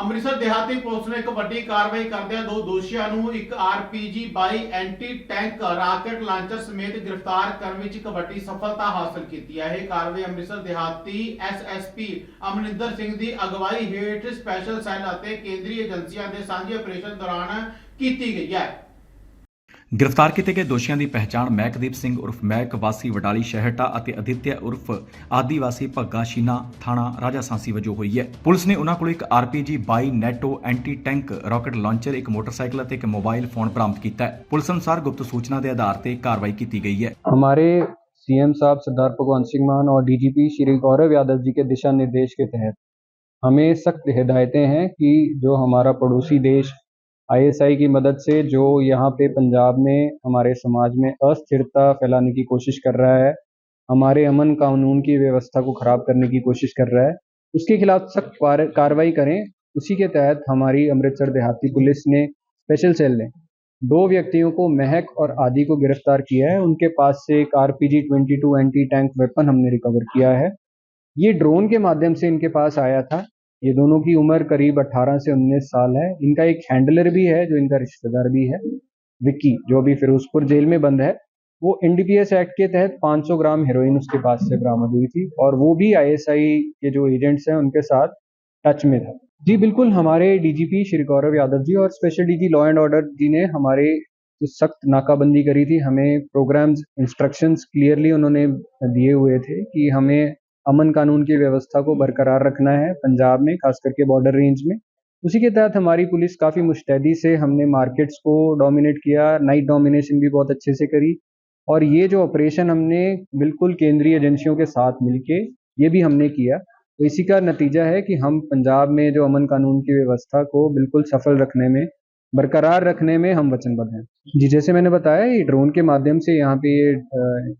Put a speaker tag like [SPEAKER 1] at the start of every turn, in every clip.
[SPEAKER 1] ਅੰਮ੍ਰਿਤਸਰ ਦਿਹਾਤੀ ਪੁਲਿਸ ਨੇ ਇੱਕ ਵੱਡੀ ਕਾਰਵਾਈ ਕਰਦਿਆਂ ਦੋ ਦੋਸ਼ੀਆਂ ਨੂੰ ਇੱਕ RPG 22 anti tank rocket launcher ਸਮੇਤ ਗ੍ਰਿਫਤਾਰ ਕਰਨ ਵਿੱਚ ਇੱਕ ਵੱਡੀ ਸਫਲਤਾ ਹਾਸਲ ਕੀਤੀ ਹੈ। ਇਹ ਕਾਰਵਾਈ ਅੰਮ੍ਰਿਤਸਰ ਦਿਹਾਤੀ SSP ਅਮਰਿੰਦਰ ਸਿੰਘ ਦੀ ਅਗਵਾਈ ਹੇਠ ਸਪੈਸ਼ਲ ਸੈੱਲ ਅਤੇ ਕੇਂਦਰੀ ਏਜੰਸੀਆਂ ਦੇ ਸਾਂਝੇ ਆਪਰੇਸ਼ਨ ਦੌਰਾਨ ਕੀਤੀ ਗਈ ਹੈ।
[SPEAKER 2] ਗ੍ਰਿਫਤਾਰ ਕੀਤੇ ਗਏ ਦੋਸ਼ੀਆਂ ਦੀ ਪਹਿਚਾਣ ਮਹਿਕਦੀਪ ਸਿੰਘ ਉਰਫ ਮਹਿਕ ਵਾਸੀ ਵਡਾਲੀ ਸ਼ਹਿਰਟਾ ਅਤੇ ਅਦਿੱਤਿਆ ਉਰਫ ਆਦੀਵਾਸੀ ਭੱਗਾ ਸ਼ੀਨਾ ਥਾਣਾ ਰਾਜਾ ਸਾਂਸੀ ਵਜੋਂ ਹੋਈ ਹੈ ਪੁਲਿਸ ਨੇ ਉਹਨਾਂ ਕੋਲ ਇੱਕ RPG 22 NATO anti tank rocket launcher ਇੱਕ ਮੋਟਰਸਾਈਕਲ ਅਤੇ ਇੱਕ ਮੋਬਾਈਲ ਫੋਨ ਬਰਾਮਦ ਕੀਤਾ ਹੈ ਪੁਲਿਸ ਅਨੁਸਾਰ ਗੁਪਤ ਸੂਚਨਾ ਦੇ ਆਧਾਰ ਤੇ ਕਾਰਵਾਈ ਕੀਤੀ ਗਈ ਹੈ
[SPEAKER 3] हमारे सीएम साहब सरदार भगवंत सिंह मान और डीजीपी श्री गौरव यादव जी के दिशा निर्देश के तहत हमें सख्त हिदायतें हैं कि जो हमारा पड़ोसी देश आईएसआई की मदद से जो यहाँ पे पंजाब में, हमारे समाज में अस्थिरता फैलाने की कोशिश कर रहा है, हमारे अमन कानून की व्यवस्था को खराब करने की कोशिश कर रहा है, उसके खिलाफ सख्त कार्रवाई करें, उसी के तहत हमारी अमृतसर देहाती पुलिस ने स्पेशल सेल ने दो व्यक्तियों को महक और आदि को गिरफ़्तार किया है, उनके पास से एक आरपीजी 22 एंटी टैंक वेपन हमने रिकवर किया है। ये ड्रोन के माध्यम से इनके पास आया था ये दोनों की उम्र करीब 18 से 19 साल है। इनका एक हैंडलर भी है, जो इनका रिश्तेदार भी है, विक्की, जो अभी फिरोजपुर जेल में बंद है। वो एनडीपीएस एक्ट के तहत 500 ग्राम हेरोइन उसके पास से बरामद हुई थी और वो भी आईएसआई के जो एजेंट्स हैं, उनके साथ टच में था। जी, बिल्कुल, हमारे डीजीपी श्री गौरव यादव जी और special DG law and order ji ने हमारे जो सख्त नाकाबंदी करी थी, हमें प्रोग्राम्स इंस्ट्रक्शंस क्लियरली उन्होंने दिए हुए थे कि हमें अमन कानून की व्यवस्था को बरकरार रखना है पंजाब में, खास करके बॉर्डर रेंज में। उसी के तहत हमारी पुलिस काफ़ी मुस्तैदी से हमने मार्केट्स को डोमिनेट किया नाइट डोमिनेशन भी बहुत अच्छे से करी और ये जो ऑपरेशन हमने बिल्कुल केंद्रीय एजेंसियों के साथ मिलके ये भी हमने किया। तो इसी का नतीजा है कि हम पंजाब में जो अमन कानून की व्यवस्था को बिल्कुल सफल रखने में बरकरार रखने में हम वचनबद्ध हैं। जी, जैसे मैंने बताया, ये ड्रोन के माध्यम से यहाँ पे ये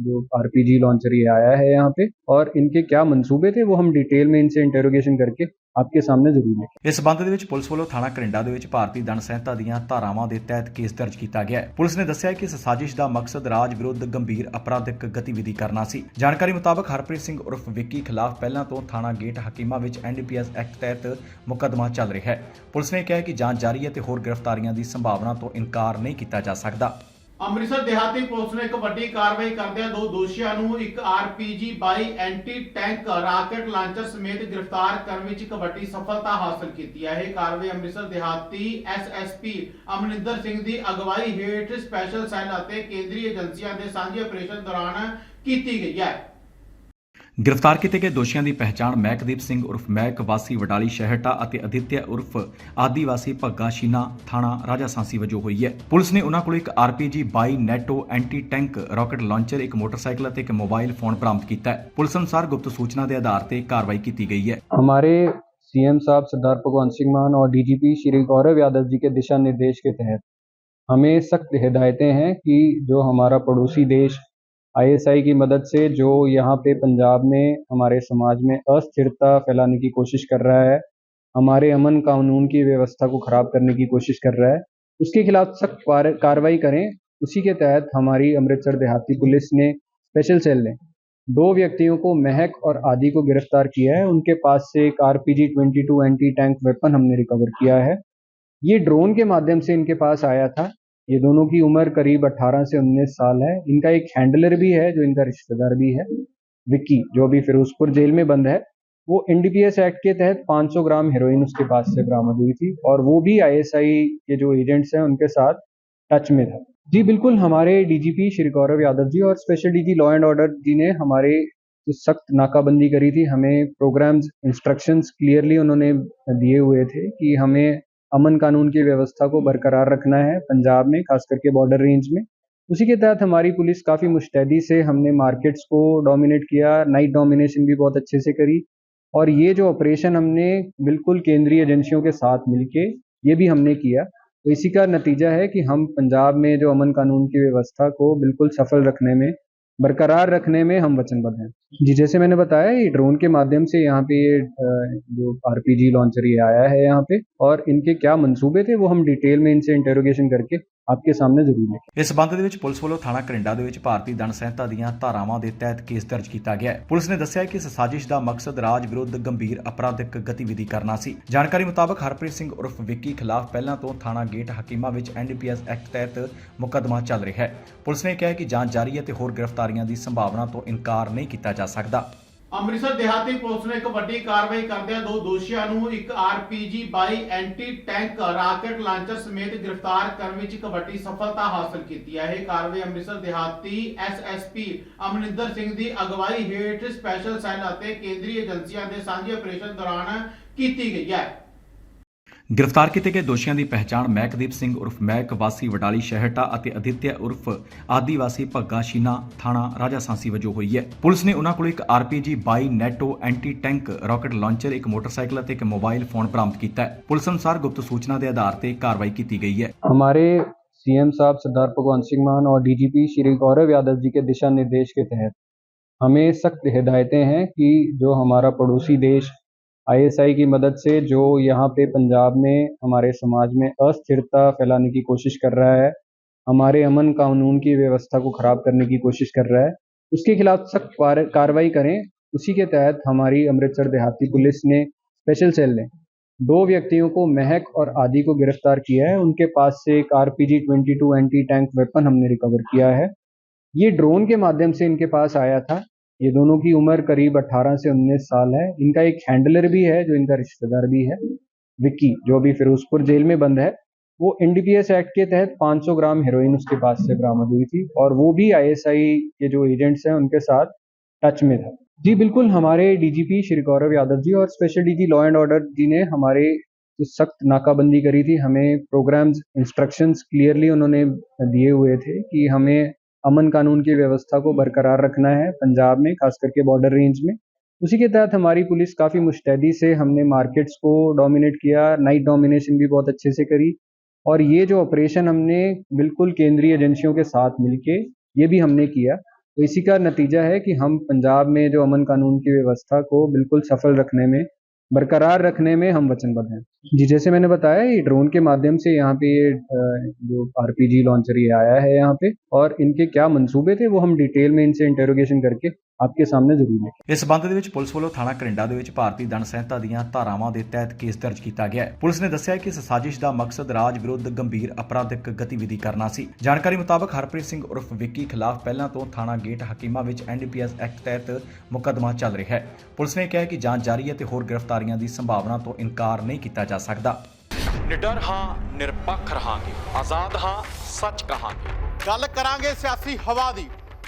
[SPEAKER 3] जो आरपीजी लॉन्चर ये आया है यहाँ पे, और इनके क्या मंसूबे थे वो हम डिटेल में इनसे इंटेरोगेशन करके ਆਪਕੇ ਸਾਹਮਣੇ ਜ਼ਰੂਰ ਲਿਖੇ
[SPEAKER 2] ਇਸ ਸਬੰਧ ਦੇ ਵਿੱਚ ਪੁਲਿਸ ਵੱਲੋਂ ਥਾਣਾ ਕਰਿੰਡਾ ਦੇ ਵਿੱਚ ਭਾਰਤੀ ਦੰਡ ਸੰਹਿਤਾ ਦੀਆਂ ਧਾਰਾਵਾਂ ਦੇ ਤਹਿਤ ਕੇਸ ਦਰਜ ਕੀਤਾ ਗਿਆ ਹੈ ਪੁਲਿਸ ਨੇ ਦੱਸਿਆ ਕਿ ਇਸ ਸਾਜ਼ਿਸ਼ ਦਾ ਮਕਸਦ ਰਾਜ ਵਿਰੁੱਧ ਗੰਭੀਰ ਅਪਰਾਧਿਕ ਗਤੀਵਿਧੀ ਕਰਨਾ ਸੀ ਜਾਣਕਾਰੀ ਮੁਤਾਬਕ ਹਰਪ੍ਰੀਤ ਸਿੰਘ ਉਰਫ ਵਿੱਕੀ ਖਿਲਾਫ ਪਹਿਲਾਂ ਤੋਂ ਥਾਣਾ ਗੇਟ ਹਕੀਮਾ ਵਿੱਚ ਐਨਡੀਪੀਐਸ ਐਕਟ ਤਹਿਤ ਮੁਕੱਦਮਾ ਚੱਲ ਰਿਹਾ ਹੈ ਪੁਲਿਸ ਨੇ ਕਿਹਾ ਕਿ ਜਾਂਚ ਜਾਰੀ ਹੈ ਤੇ ਹੋਰ ਗ੍ਰਿਫਤਾਰੀਆਂ ਦੀ ਸੰਭਾਵਨਾ ਤੋਂ ਇਨਕਾਰ ਨਹੀਂ ਕੀਤਾ ਜਾ ਸਕਦਾ
[SPEAKER 1] ਅੰਮ੍ਰਿਤਸਰ ਦਿਹਾਤੀ ਪੁਲਿਸ ਨੇ ਇੱਕ ਵੱਡੀ ਕਾਰਵਾਈ ਕਰਦਿਆਂ ਦੋ ਦੋਸ਼ੀਆਂ ਨੂੰ ਇੱਕ RPG 22 anti tank rocket launcher ਸਮੇਤ ਗ੍ਰਿਫਤਾਰ ਕਰਨ ਵਿੱਚ ਇੱਕ ਵੱਡੀ ਸਫਲਤਾ ਹਾਸਲ ਕੀਤੀ ਹੈ। ਇਹ ਕਾਰਵਾਈ ਅੰਮ੍ਰਿਤਸਰ ਦਿਹਾਤੀ SSP ਅਮਰਿੰਦਰ ਸਿੰਘ ਦੀ ਅਗਵਾਈ ਹੇਠ ਸਪੈਸ਼ਲ ਸੈੱਲ ਅਤੇ ਕੇਂਦਰੀ ਏਜੰਸੀਆਂ ਦੇ ਸਾਂਝੇ ਆਪਰੇਸ਼ਨ ਦੌਰਾਨ ਕੀਤੀ ਗਈ ਹੈ।
[SPEAKER 2] ਗ੍ਰਿਫਤਾਰ ਕੀਤੇ ਗਏ ਦੋਸ਼ੀਆਂ ਦੀ ਪਹਿਚਾਣ ਮਹਿਕਦੀਪ ਸਿੰਘ ਉਰਫ ਮਹਿਕ ਵਾਸੀ ਵਡਾਲੀ ਸ਼ਹਿਰਟਾ ਅਤੇ ਅਦਿੱਤਿਆ ਉਰਫ ਆਦੀਵਾਸੀ ਭੱਗਾ ਸ਼ੀਨਾ ਥਾਣਾ ਰਾਜਾ ਸਾਂਸੀ ਵਜੋਂ ਹੋਈ ਹੈ ਪੁਲਿਸ ਨੇ ਉਹਨਾਂ ਕੋਲ ਇੱਕ RPG 22 NATO anti tank rocket launcher ਇੱਕ ਮੋਟਰਸਾਈਕਲ ਅਤੇ ਇੱਕ ਮੋਬਾਈਲ ਫੋਨ ਬਰਾਮਦ ਕੀਤਾ ਹੈ ਪੁਲਿਸ ਅਨੁਸਾਰ ਗੁਪਤ ਸੂਚਨਾ ਦੇ ਆਧਾਰ ਤੇ ਕਾਰਵਾਈ ਕੀਤੀ ਗਈ ਹੈ
[SPEAKER 3] हमारे सीएम साहब सरदार भगवंत सिंह मान और डीजीपी श्री गौरव यादव जी के दिशा निर्देश के तहत हमें सख्त हिदायतें हैं कि जो हमारा पड़ोसी देश आईएसआई की मदद से जो यहाँ पे पंजाब में, हमारे समाज में अस्थिरता फैलाने की कोशिश कर रहा है, हमारे अमन कानून की व्यवस्था को खराब करने की कोशिश कर रहा है, उसके खिलाफ सख्त कार्रवाई करें, उसी के तहत हमारी अमृतसर देहाती पुलिस ने स्पेशल सेल ने दो व्यक्तियों को महक और आदि को गिरफ़्तार किया है, उनके पास से एक आरपीजी 22 एंटी टैंक वेपन हमने रिकवर किया है। ये ड्रोन के माध्यम से इनके पास आया था ये दोनों की उम्र करीब 18 से 19 साल है। इनका एक हैंडलर भी है, जो इनका रिश्तेदार भी है, विक्की, जो अभी फिरोजपुर जेल में बंद है। वो एनडीपीएस एक्ट के तहत 500 ग्राम हेरोइन उसके पास से बरामद हुई थी और वो भी आईएसआई के जो एजेंट्स हैं, उनके साथ टच में था। जी, बिल्कुल, हमारे डीजीपी श्री गौरव यादव जी और special DG law and order ji ने हमारे जो सख्त नाकाबंदी करी थी, हमें प्रोग्राम्स इंस्ट्रक्शंस क्लियरली उन्होंने दिए हुए थे कि हमें अमन कानून की व्यवस्था को बरकरार रखना है पंजाब में, खास करके बॉर्डर रेंज में। उसी के तहत हमारी पुलिस काफ़ी मुस्तैदी से हमने मार्केट्स को डोमिनेट किया नाइट डोमिनेशन भी बहुत अच्छे से करी और ये जो ऑपरेशन हमने बिल्कुल केंद्रीय एजेंसियों के साथ मिलके ये भी हमने किया। तो इसी का नतीजा है कि हम पंजाब में जो अमन कानून की व्यवस्था को बिल्कुल सफल रखने में बरकरार रखने में हम वचनबद्ध हैं। जी, जैसे मैंने बताया, ये ड्रोन के माध्यम से यहाँ पे ये आर पी जी लॉन्चर ये आया है यहाँ पे, और इनके क्या मंसूबे थे वो हम डिटेल में इनसे इंटेरोगेशन करके ਆਪਕੇ ਸਾਹਮਣੇ ਜ਼ਰੂਰ ਲਿਖੇ
[SPEAKER 2] ਇਸ ਸਬੰਧ ਦੇ ਵਿੱਚ ਪੁਲਿਸ ਵੱਲੋਂ ਥਾਣਾ ਕਰਿੰਡਾ ਦੇ ਵਿੱਚ ਭਾਰਤੀ ਦੰਡ ਸੰਹਿਤਾ ਦੀਆਂ ਧਾਰਾਵਾਂ ਦੇ ਤਹਿਤ ਕੇਸ ਦਰਜ ਕੀਤਾ ਗਿਆ ਹੈ ਪੁਲਿਸ ਨੇ ਦੱਸਿਆ ਕਿ ਇਸ ਸਾਜ਼ਿਸ਼ ਦਾ ਮਕਸਦ ਰਾਜ ਵਿਰੁੱਧ ਗੰਭੀਰ ਅਪਰਾਧਿਕ ਗਤੀਵਿਧੀ ਕਰਨਾ ਸੀ ਜਾਣਕਾਰੀ ਮੁਤਾਬਕ ਹਰਪ੍ਰੀਤ ਸਿੰਘ ਉਰਫ ਵਿੱਕੀ ਖਿਲਾਫ ਪਹਿਲਾਂ ਤੋਂ ਥਾਣਾ ਗੇਟ ਹਕੀਮਾ ਵਿੱਚ ਐਨਡੀਪੀਐਸ ਐਕਟ ਤਹਿਤ ਮੁਕੱਦਮਾ ਚੱਲ ਰਿਹਾ ਹੈ ਪੁਲਿਸ ਨੇ ਕਿਹਾ ਕਿ ਜਾਂਚ ਜਾਰੀ ਹੈ ਤੇ ਹੋਰ ਗ੍ਰਿਫਤਾਰੀਆਂ ਦੀ ਸੰਭਾਵਨਾ ਤੋਂ ਇਨਕਾਰ ਨਹੀਂ ਕੀਤਾ ਜਾ ਸਕਦਾ
[SPEAKER 1] ਅੰਮ੍ਰਿਤਸਰ ਦਿਹਾਤੀ ਪੁਲਿਸ ਨੇ ਇੱਕ ਵੱਡੀ ਕਾਰਵਾਈ ਕਰਦਿਆਂ ਦੋ ਦੋਸ਼ੀਆਂ ਨੂੰ ਇੱਕ RPG 22 anti tank rocket launcher ਸਮੇਤ ਗ੍ਰਿਫਤਾਰ ਕਰਨ ਵਿੱਚ ਇੱਕ ਵੱਡੀ ਸਫਲਤਾ ਹਾਸਲ ਕੀਤੀ ਹੈ। ਇਹ ਕਾਰਵਾਈ ਅੰਮ੍ਰਿਤਸਰ ਦਿਹਾਤੀ SSP ਅਮਰਿੰਦਰ ਸਿੰਘ ਦੀ ਅਗਵਾਈ ਹੇਠ ਸਪੈਸ਼ਲ ਸੈੱਲ ਅਤੇ ਕੇਂਦਰੀ ਏਜੰਸੀਆਂ ਦੇ ਸਾਂਝੇ ਆਪਰੇਸ਼ਨ ਦੌਰਾਨ ਕੀਤੀ ਗਈ ਹੈ।
[SPEAKER 2] ਗ੍ਰਿਫਤਾਰ ਕੀਤੇ ਗਏ ਦੋਸ਼ੀਆਂ ਦੀ ਪਹਿਚਾਣ ਮਹਿਕਦੀਪ ਸਿੰਘ ਉਰਫ ਮਹਿਕ ਵਾਸੀ ਵਡਾਲੀ ਸ਼ਹਿਰਟਾ ਅਤੇ ਅਦਿੱਤਿਆ ਉਰਫ ਆਦੀਵਾਸੀ ਭੱਗਾ ਸ਼ੀਨਾ ਥਾਣਾ ਰਾਜਾ ਸਾਂਸੀ ਵਜੋਂ ਹੋਈ ਹੈ ਪੁਲਿਸ ਨੇ ਉਹਨਾਂ ਕੋਲ ਇੱਕ RPG 22 NATO anti tank rocket launcher ਇੱਕ ਮੋਟਰਸਾਈਕਲ ਅਤੇ ਇੱਕ ਮੋਬਾਈਲ ਫੋਨ ਬਰਾਮਦ ਕੀਤਾ ਹੈ ਪੁਲਿਸ ਅਨੁਸਾਰ ਗੁਪਤ ਸੂਚਨਾ ਦੇ ਆਧਾਰ ਤੇ ਕਾਰਵਾਈ ਕੀਤੀ ਗਈ ਹੈ
[SPEAKER 3] हमारे सीएम साहब सरदार भगवंत सिंह मान और डीजीपी श्री गौरव यादव जी के दिशा निर्देश के तहत हमें सख्त हिदायतें हैं कि जो हमारा पड़ोसी देश आईएसआई की मदद से जो यहाँ पे पंजाब में, हमारे समाज में अस्थिरता फैलाने की कोशिश कर रहा है, हमारे अमन कानून की व्यवस्था को खराब करने की कोशिश कर रहा है, उसके खिलाफ सख्त कार्रवाई करें, उसी के तहत हमारी अमृतसर देहाती पुलिस ने स्पेशल सेल ने दो व्यक्तियों को महक और आदि को गिरफ़्तार किया है, उनके पास से एक आरपीजी 22 एंटी टैंक वेपन हमने रिकवर किया है। ये ड्रोन के माध्यम से इनके पास आया था ये दोनों की उम्र करीब 18 से 19 साल है। इनका एक हैंडलर भी है, जो इनका रिश्तेदार भी है, विक्की, जो अभी फिरोजपुर जेल में बंद है। वो एनडीपीएस एक्ट के तहत 500 ग्राम हेरोइन उसके पास से बरामद हुई थी और वो भी आईएसआई के जो एजेंट्स हैं, उनके साथ टच में था। जी, बिल्कुल, हमारे डीजीपी श्री गौरव यादव जी और special DG law and order ji ने हमारे जो सख्त नाकाबंदी करी थी, हमें प्रोग्राम्स इंस्ट्रक्शंस क्लियरली उन्होंने दिए हुए थे कि हमें अमन कानून की व्यवस्था को बरकरार रखना है पंजाब में, खास करके बॉर्डर रेंज में। उसी के तहत हमारी पुलिस काफ़ी मुस्तैदी से हमने मार्केट्स को डोमिनेट किया नाइट डोमिनेशन भी बहुत अच्छे से करी और ये जो ऑपरेशन हमने बिल्कुल केंद्रीय एजेंसियों के साथ मिलके ये भी हमने किया। तो इसी का नतीजा है कि हम पंजाब में जो अमन कानून की व्यवस्था को बिल्कुल सफल रखने में बरकरार रखने में हम वचनबद्ध हैं। जी, जैसे मैंने बताया, ये ड्रोन के माध्यम से यहाँ पे ये जो आरपीजी लॉन्चर ये आया है यहाँ पे, और इनके क्या मंसूबे थे वो हम डिटेल में इनसे इंटेरोगेशन करके ਆਪਕੇ ਸਾਹਮਣੇ ਜ਼ਰੂਰ ਲਿਖੇ
[SPEAKER 2] ਇਸ ਸਬੰਧ ਦੇ ਵਿੱਚ ਪੁਲਿਸ ਵੱਲੋਂ ਥਾਣਾ ਕਰਿੰਡਾ ਦੇ ਵਿੱਚ ਭਾਰਤੀ ਦੰਡ ਸੰਹਿਤਾ ਦੀਆਂ ਧਾਰਾਵਾਂ ਦੇ ਤਹਿਤ ਕੇਸ ਦਰਜ ਕੀਤਾ ਗਿਆ ਹੈ। ਪੁਲਿਸ ਨੇ ਦੱਸਿਆ ਕਿ ਇਸ ਸਾਜ਼ਿਸ਼ ਦਾ ਮਕਸਦ ਰਾਜ ਵਿਰੁੱਧ ਗੰਭੀਰ ਅਪਰਾਧਿਕ ਗਤੀਵਿਧੀ ਕਰਨਾ ਸੀ। ਜਾਣਕਾਰੀ ਮੁਤਾਬਕ ਹਰਪ੍ਰੀਤ ਸਿੰਘ ਉਰਫ ਵਿੱਕੀ ਖਿਲਾਫ ਪਹਿਲਾਂ ਤੋਂ ਥਾਣਾ ਗੇਟ ਹਕੀਮਾ ਵਿੱਚ ਐਨਡੀਪੀਐਸ ਐਕਟ ਤਹਿਤ ਮੁਕੱਦਮਾ ਚੱਲ ਰਿਹਾ ਹੈ। ਪੁਲਿਸ ਨੇ ਕਿਹਾ ਕਿ ਜਾਂਚ ਜਾਰੀ ਹੈ ਤੇ ਹੋਰ ਗ੍ਰਿਫਤਾਰੀਆਂ ਦੀ ਸੰਭਾਵਨਾ ਤੋਂ ਇਨਕਾਰ ਨਹੀਂ ਕੀਤਾ ਜਾ ਸਕਦਾ।
[SPEAKER 4] ਨਿਡਰ ਹਾਂ ਨਿਰਪੱਖ ਰਹਾਂਗੇ। ਆਜ਼ਾਦ ਹਾਂ ਸੱਚ ਕਹਾਂਗੇ।
[SPEAKER 5] ਗੱਲ ਕਰਾਂਗੇ ਸਿਆਸੀ ਹਵਾ ਦੀ।